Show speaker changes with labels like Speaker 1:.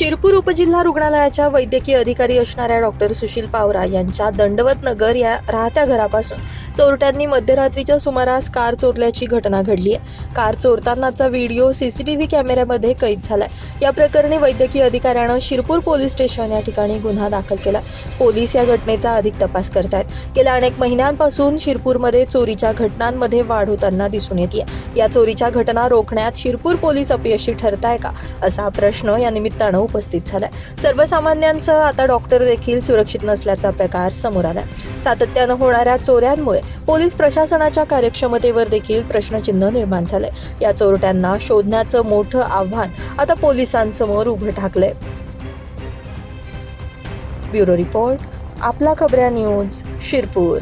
Speaker 1: शिरपूर उपजिल्हा रुग्णालयाच्या वैद्यकीय अधिकारी असणाऱ्या डॉक्टर सुशील पावरा यांच्या दंडवत नगर या राहत्या घरापासून चोरट्यांनी मध्यरात्रीच्या सुमारास कार चोरल्याची घटना घडली आहे. कार चोरतानाचा व्हिडिओ सीसीटीव्ही कॅमेऱ्यामध्ये कैद झालाय. या प्रकरणी वैद्यकीय अधिकाऱ्यानं शिरपूर पोलीस स्टेशन या ठिकाणी गुन्हा दाखल केला पोलीस या घटनेचा अधिक तपास करतायत. गेल्या अनेक महिन्यांपासून शिरपूरमध्ये चोरीच्या घटनांमध्ये वाढ होताना दिसून येते या चोरीच्या घटना रोखण्यात शिरपूर पोलीस अपयशी ठरताय का? असा प्रश्न या निमित्तानं उपस्थित झालाय. सर्वसामान्यांचं आता डॉक्टर देखील सुरक्षित नसल्याचा प्रकार समोर आलाय. सातत्यानं होणाऱ्या चोऱ्यांमुळे पोलीस प्रशासनाच्या कार्यक्षमतेवर देखील प्रश्नचिन्ह निर्माण झालंय या चोरट्यांना शोधण्याचं मोठं आव्हान आता पोलिसांसमोर उभं ठाकलंय. ब्युरो रिपोर्ट आपला खबऱ्या न्यूज शिरपूर.